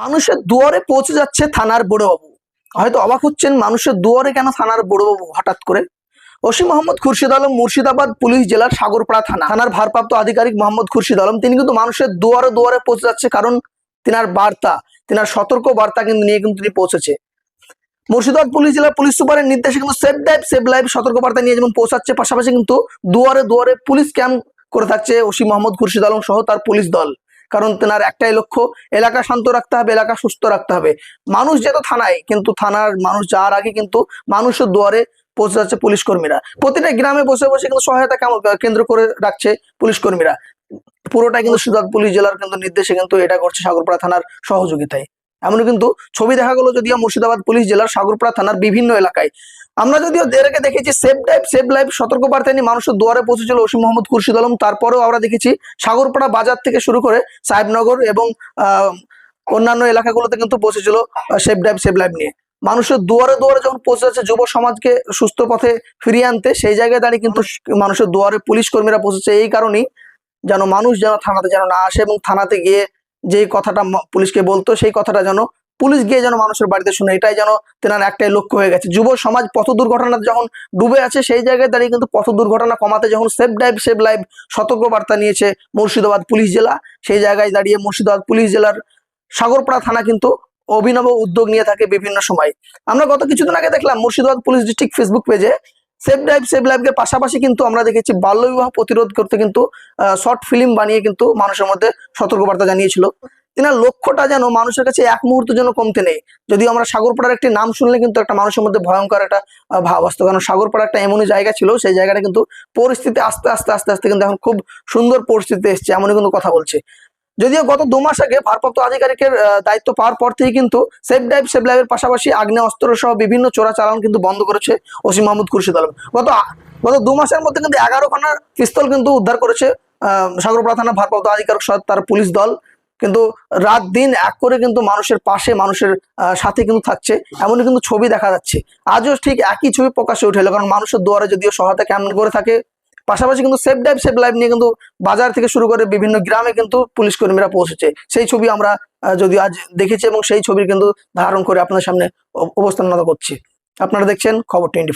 মানুষের দুয়ারে পৌঁছে যাচ্ছে থানার বড়বাবু। হয়তো অবাক হচ্ছেন মানুষের দুয়ারে কেন থানার বড়বাবু হঠাৎ করে? ওসি মোহাম্মদ খুরশিদ আলম মুর্শিদাবাদ পুলিশ জেলার সাগরপাড়া থানা। থানার ভারপ্রাপ্ত আধিকারিক মোহাম্মদ খুরশিদ আলম, তিনি কিন্তু মানুষের দুয়ারে দুয়ারে পৌঁছে যাচ্ছে কারণ তিনার বার্তা, তিনার সতর্ক বার্তা কিন্তু নিয়ে কিন্তু তিনি পৌঁছেছে। মুর্শিদাবাদ পুলিশ জেলার পুলিশ সুপারের নির্দেশে কিন্তু সেভ লাইফ সেভ লাইফ সতর্ক বার্তা নিয়ে যেমন পৌঁছাচ্ছে, পাশাপাশি কিন্তু দুয়ারে দুয়ারে পুলিশ ক্যাম্প করে থাকছে ওসি মোহাম্মদ খুরশিদ আলম সহ তার পুলিশ দল। কারণ তেনার একটাই লক্ষ্য, এলাকা শান্ত রাখতে হবে, এলাকা সুস্থ রাখতে হবে। মানুষ যেত থানায়, কিন্তু থানার মানুষ যাওয়ার আগে কিন্তু মানুষের দুয়ারে পৌঁছে যাচ্ছে পুলিশ কর্মীরা। প্রতিটা গ্রামে বসে বসে কিন্তু সহায়তা কেমন কেন্দ্র করে রাখছে পুলিশ কর্মীরা। পুরোটা কিন্তু সুজাত পুলিশ জেলার কিন্তু নির্দেশে কিন্তু এটা করছে সাগরপাড়া থানার সহযোগিতায়। এমন কিন্তু ছবি দেখা গেল যদিও মুর্শিদাবাদ পুলিশ জেলার সাগরপাড়া থানার বিভিন্ন এলাকায়। আমরা যদিও এর দেখেছি সেফ লাইফ সেভ লাইফ সতর্ক বার্তা নিয়ে মানুষের দুয়ারে পৌঁছেছিল ওসি মোহাম্মদ খুরশিদ আলম। তারপরেও আমরা দেখেছি সাগরপাড়া বাজার থেকে শুরু করে সাহেবনগর এবং অন্যান্য এলাকাগুলোতে কিন্তু পৌঁছেছিল সেভ লাইফ সেভ লাইফ নিয়ে। মানুষের দুয়ারে দুয়ারে যখন পৌঁছে যাচ্ছে যুব সমাজকে সুস্থ পথে ফিরিয়ে আনতে, সেই জায়গায় দাঁড়িয়ে কিন্তু মানুষের দুয়ারে পুলিশ কর্মীরা পৌঁছেছে। এই কারণেই যেন মানুষ যেন থানাতে যেন না আসে এবং থানাতে গিয়ে যে কথাটা পুলিশকে বলতো, সেই কথাটা যেন পুলিশ গিয়ে যেন মানুষের বাড়িতে শুনে, এটাই যেন তেনার একটাই লক্ষ্য হয়ে গেছে। যুব সমাজ পথ দুর্ঘটনাতে যখন ডুবে আছে, সেই জায়গায় দাঁড়িয়ে কিন্তু পথ দুর্ঘটনা কমাতে যখন সেভ ড্রাইভ সেভ লাইভ সতর্ক বার্তা নিয়েছে মুর্শিদাবাদ পুলিশ জেলা, সেই জায়গায় দাঁড়িয়ে মুর্শিদাবাদ পুলিশ জেলার সাগরপাড়া থানা কিন্তু অভিনব উদ্যোগ নিয়ে থাকে বিভিন্ন সময়। আমরা গত কিছুদিন আগে দেখলাম মুর্শিদাবাদ পুলিশ ডিস্ট্রিক্ট ফেসবুক পেজে সেভ ড্রাইভ সেভ লাইভের পাশাপাশি কিন্তু আমরা দেখেছি বাল্যবিবাহ প্রতিরোধ করতে কিন্তু শর্ট ফিল্ম বানিয়ে কিন্তু মানুষের মধ্যে সতর্কবার্তা জানিয়েছিল। তিনার লক্ষ্যটা যেন মানুষের কাছে এক মুহূর্ত যেন কমতে নেই। যদিও আমরা সাগরপাড়ার একটি নাম শুনলে কিন্তু একটা মানুষের মধ্যে ভয়ঙ্কর একটা ভাব আসতো। কারণ সাগরপাড়া একটা এমনই জায়গা ছিল, সেই জায়গাটা কিন্তু পরিস্থিতি আস্তে আস্তে আস্তে আস্তে কিন্তু এখন খুব সুন্দর পরিস্থিতি এসছে, এমনই কিন্তু কথা বলছে। যদিও গত দু মাস আগে ভারপ্রাপ্ত আধিকারিকের দায়িত্ব পাওয়ার পর থেকে কিন্তু সেফ ড্রাইভ, সেফ লাইভের পাশাপাশি অস্ত্র সহ বিভিন্ন চোরাচালান কিন্তু বন্ধ করেছে ওসি মোহাম্মদ খুরশিদ আলম। গত গত দু মাসের মধ্যে কিন্তু এগারো খানা পিস্তল কিন্তু উদ্ধার করেছে সাগরপাড়া থানা ভারপ্রাপ্ত আধিকারিক সহ তার পুলিশ দল। কিন্তু রাত দিন এক করে কিন্তু মানুষের পাশে, মানুষের সাথে কিন্তু থাকছে, এমনই কিন্তু ছবি দেখা যাচ্ছে। আজও ঠিক একই ছবি প্রকাশে উঠে এলো, কারণ মানুষের দুয়ারে যদিও সহায়তা কেমন করে থাকে পাশাপাশি কিন্তু সেফ ড্রাইভ সেফ লাইভ নিয়ে কিন্তু বাজার থেকে শুরু করে বিভিন্ন গ্রামে কিন্তু পুলিশ কর্মীরা পৌঁছেছে। সেই ছবি আমরা যদি আজ দেখেছি এবং সেই ছবির কিন্তু ধারণ করে আপনার সামনে অব- অবস্থান করছি। আপনারা দেখছেন খবর টোয়েন্টি